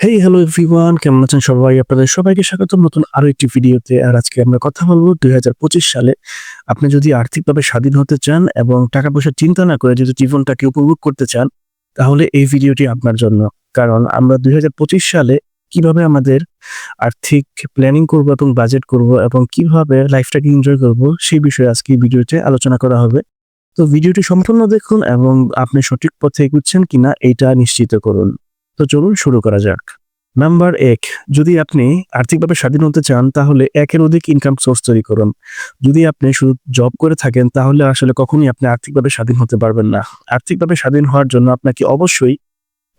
Hey hello everyone কেমন আছেন সবাই? আপনাদের সবাইকে স্বাগত নতুন আরও একটি ভিডিওতে। আর আজকে আমরা কথা বলব দুই সালে আপনি যদি আর্থিকভাবে স্বাধীন হতে চান এবং টাকা পয়সা চিন্তা না করে যদি জীবনটাকে উপভোগ করতে চান, তাহলে এই ভিডিওটি আপনার জন্য। কারণ আমরা দুই হাজার পঁচিশ সালে কীভাবে আমাদের আর্থিক প্ল্যানিং করব এবং বাজেট করব এবং কীভাবে লাইফটাকে এনজয় করব, সেই বিষয়ে আজকে এই ভিডিওতে আলোচনা করা হবে। তো ভিডিওটি সম্পূর্ণ দেখুন এবং আপনি সঠিক পথে এগুচ্ছেন কিনা, এটা নিশ্চিত করুন। তো চলুন শুরু করা যাক। নাম্বার এক, যদি আপনি আর্থিকভাবে স্বাধীন হতে চান, তাহলে একের অধিক ইনকাম সোর্স তৈরি করুন। যদি আপনি শুধু জব করে থাকেন, তাহলে আসলে কখনোই আপনি আর্থিকভাবে স্বাধীন হতে পারবেন না। আর্থিকভাবে স্বাধীন হওয়ার জন্য আপনাকে অবশ্যই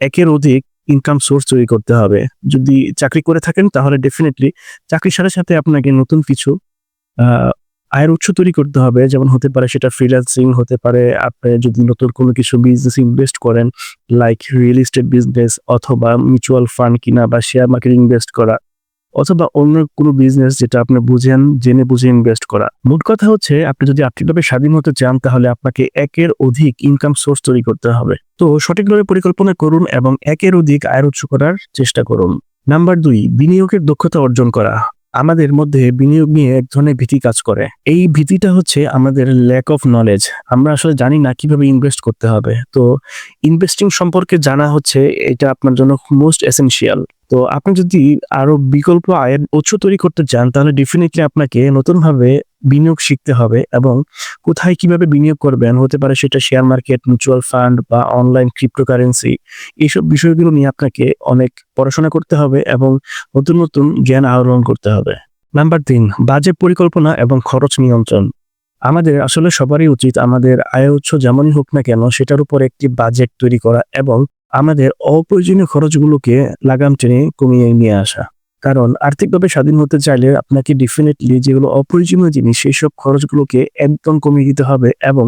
একের অধিক ইনকাম সোর্স তৈরি করতে হবে। যদি চাকরি করে থাকেন, তাহলে ডেফিনেটলি চাকরির সাথে সাথে আপনাকে নতুন কিছু আয়ের উৎস তৈরি করতে হবে। যেমন হতে পারে সেটা ফ্রিল্যান্সিং হতে পারে আপনি যদি নতুন কোনো কিছু বিজনেস ইনভেস্ট করেন লাইক রিয়েল এস্টেট বিজনেস অথবা মিউচুয়াল ফান্ড কিনা বা শেয়ার মার্কেট ইনভেস্ট করা, অথবা অন্য কোনো বিজনেস যেটা আপনি বুঝেন, জেনে বুঝে ইনভেস্ট করা। মোট কথা হচ্ছে, আপনি যদি আর্থিকভাবে স্বাধীন হতে চান, তাহলে আপনাকে একের অধিক ইনকাম সোর্স তৈরি করতে হবে। তো সঠিকভাবে পরিকল্পনা করুন এবং একের অধিক আয়ের উৎস করার চেষ্টা করুন। নাম্বার দুই, বিনিয়োগের দক্ষতা অর্জন করা। আমাদের মধ্যে বিনিয়োগ নিয়ে এক ধরনের ভীতি কাজ করে। এই ভীতিটা হচ্ছে আমাদের ল্যাক অফ নলেজ আমরা আসলে জানি না কীভাবে ইনভেস্ট করতে হবে। তো ইনভেস্টিং সম্পর্কে জানা হচ্ছে এটা আপনার জন্য মোস্ট এসেনশিয়াল তো আপনি যদি আরও বিকল্প আয়ের উৎস তৈরি করতে চান, তাহলে ডেফিনেটলি আপনাকে নতুনভাবে বিনিয়োগ শিখতে হবে এবং কোথায় কীভাবে বিনিয়োগ করবেন, হতে পারে সেটা শেয়ার মার্কেট মিউচুয়াল ফান্ড বা অনলাইন ক্রিপ্টোকারেন্সি এইসব বিষয়গুলো নিয়ে আপনাকে অনেক পড়াশোনা করতে হবে এবং নতুন নতুন জ্ঞান আহরণ করতে হবে। নাম্বার তিন, বাজেট পরিকল্পনা এবং খরচ নিয়ন্ত্রণ। আমাদের আসলে সবারই উচিত আমাদের আয় উৎস যেমনই হোক না কেন, সেটার উপর একটি বাজেট তৈরি করা এবং আমাদের অপ্রয়োজনীয় খরচগুলোকে লাগাম টেনে কমিয়ে নিয়ে আসা। কারণ আর্থিকভাবে স্বাধীন হতে চাইলে আপনাকে ডেফিনেটলি যেগুলো অপ্রয়োজনীয় জিনিস সেই সব খরচগুলোকে একদম কমিয়ে দিতে হবে এবং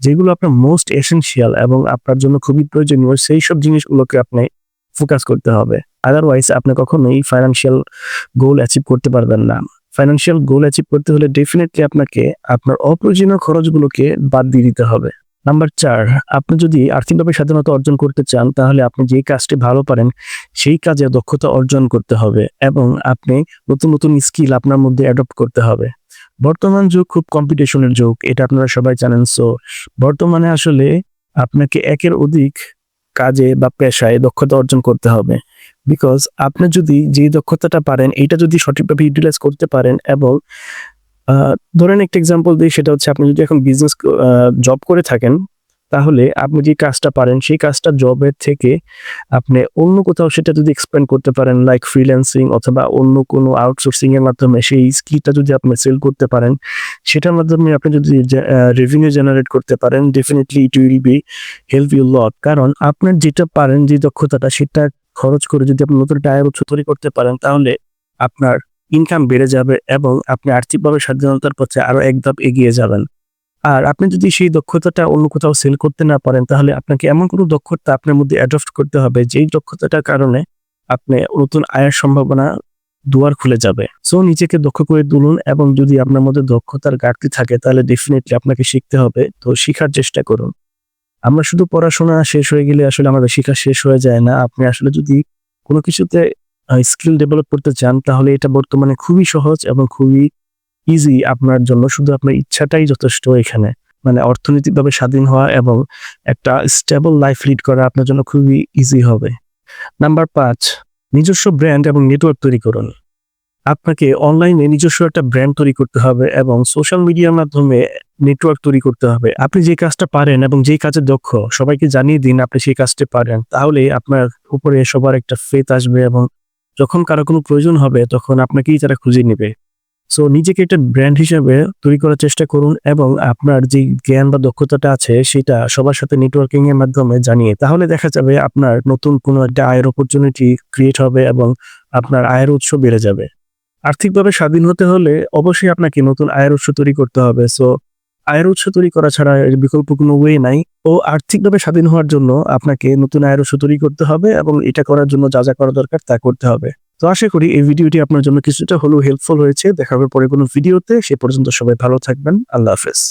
যেগুলো আপনার মোস্ট এসেনশিয়াল এবং আপনার জন্য খুবই প্রয়োজনীয় সেই সব জিনিসগুলোকে আপনি ফোকাস করতে হবে। আদারওয়াইজ আপনি কখনোই ফাইন্যান্সিয়াল গোল অ্যাচিভ করতে পারবেন না। ফাইন্যান্সিয়াল গোল অ্যাচিভ করতে হলে ডেফিনেটলি আপনাকে আপনার অপ্রয়োজনীয় খরচগুলোকে বাদ দিয়ে দিতে হবে। নাম্বার চার, আপনি যদি আর্থিকভাবে স্বাধীনতা অর্জন করতে চান, তাহলে আপনি যে কাজটি ভালো পারেন, সেই কাজে দক্ষতা অর্জন করতে হবে এবং আপনি নতুন নতুন স্কিল আপনার মধ্যে অ্যাডপ্ট করতে হবে। বর্তমান যুগ খুব কম্পিটিশনের যুগ, এটা আপনারা সবাই জানেন। সো বর্তমানে আসলে আপনাকে একের অধিক কাজে বা পেশায় দক্ষতা অর্জন করতে হবে। বিকজ আপনি যদি যে দক্ষতাটা পারেন, এটা যদি সঠিকভাবে ইউটিলাইজ করতে পারেন এবং ধরেন একটা এক্সাম্পল দিই, সেটা হচ্ছে আপনি যদি এখন বিজনেস জব করে থাকেন, তাহলে আপনি যে কাজটা পারেন, সেই কাজটা জবের থেকে আপনি অন্য কোথাও সেটা যদি এক্সপ্লেন করতে পারেন লাইক ফ্রিল্যান্সিং অথবা অন্য কোনো আউটসোর্সিং এর মাধ্যমে, সেই স্কিলটা যদি আপনি সেল করতে পারেন, সেটার মাধ্যমে আপনি যদি রেভিনিউ জেনারেট করতে পারেন definitely it will be help you lot কারণ আপনার যেটা পারেন, যে দক্ষতাটা, সেটা খরচ করে যদি আপনি নতুন টায়ার উৎস তৈরি করতে পারেন, তাহলে আপনার ইনকাম বেড়ে যাবে এবং আপনি আর্থিকভাবে স্বাধীনতার পথে আরও এক ধাপ এগিয়ে যাবেন। আর আপনি যদি সেই দক্ষতাটা অন্য কোথাও সেল করতে না পারেন, তাহলে আপনাকে এমন কোনো দক্ষতা আপনার মধ্যে অ্যাডপ্ট করতে হবে, যেই দক্ষতাটার কারণে আপনি নতুন আয়ের সম্ভাবনা দুয়ার খুলে যাবে। সো নিজেকে দক্ষ করে তুলুন এবং যদি আপনার মধ্যে দক্ষতার ঘাটতি থাকে, তাহলে ডেফিনেটলি আপনাকে শিখতে হবে। তো, শেখার চেষ্টা করুন। আমরা শুধু পড়াশোনা শেষ হয়ে গেলে আসলে আমাদের শেখা শেষ হয়ে যায় না। আপনি আসলে যদি কোনো কিছুতে স্কিল ডেভেলপ করতে চান, তাহলে এটা বর্তমানে খুবই সহজ এবং খুবই ইজি আপনার জন্য। শুধু আপনার ইচ্ছাটাই যথেষ্ট এখানে। মানে অর্থনৈতিকভাবে স্বাধীন হওয়া এবং একটা স্টেবল লাইফ লিড করা আপনার জন্য খুবই ইজি হবে। নাম্বার পাঁচ, নিজস্ব ব্র্যান্ড এবং নেটওয়ার্ক তৈরি করুন। আপনাকে অনলাইনে নিজস্ব একটা ব্র্যান্ড তৈরি করতে হবে এবং সোশ্যাল মিডিয়ার মাধ্যমে নেটওয়ার্ক তৈরি করতে হবে। আপনি যে কাজটা পারেন এবং যে কাজে দক্ষ, সবাইকে জানিয়ে দিন আপনি সেই কাজটা পারেন। তাহলে আপনার উপরে সবার একটা ফেথ আসবে এবং যখন কারও কোনো প্রয়োজন হবে, তখন আপনাকেই তারা খুঁজে নেবে। সো নিজেকে একটা ব্র্যান্ড হিসেবে তৈরি করার চেষ্টা করুন এবং আপনার যে জ্ঞান বা দক্ষতাটা আছে, সেটা সবার সাথে নেটওয়ার্কিং এর মাধ্যমে জানিয়ে, তাহলে দেখা যাবে আপনার নতুন কোনো একটা আয়ের অপরচুনিটি ক্রিয়েট হবে এবং আপনার আয়ের উৎস বেড়ে যাবে। আর্থিকভাবে স্বাধীন হতে হলে অবশ্যই আপনাকে নতুন আয়ের উৎস তৈরি করতে হবে। সো আয়ের উৎস তৈরি করা ছাড়া এর বিকল্প কোনো ওয়ে নাই। ও আর্থিকভাবে স্বাধীন হওয়ার জন্য আপনাকে নতুন আয়ের উৎস তৈরি করতে হবে এবং এটা করার জন্য যা যা করা দরকার তা করতে হবে। তো আশা করি এই ভিডিওটি আপনার জন্য কিছুটা হলেও হেল্পফুল হয়েছে। দেখা হবে পরে কোনো ভিডিওতে। সে পর্যন্ত সবাই ভালো থাকবেন। আল্লাহ হাফেজ।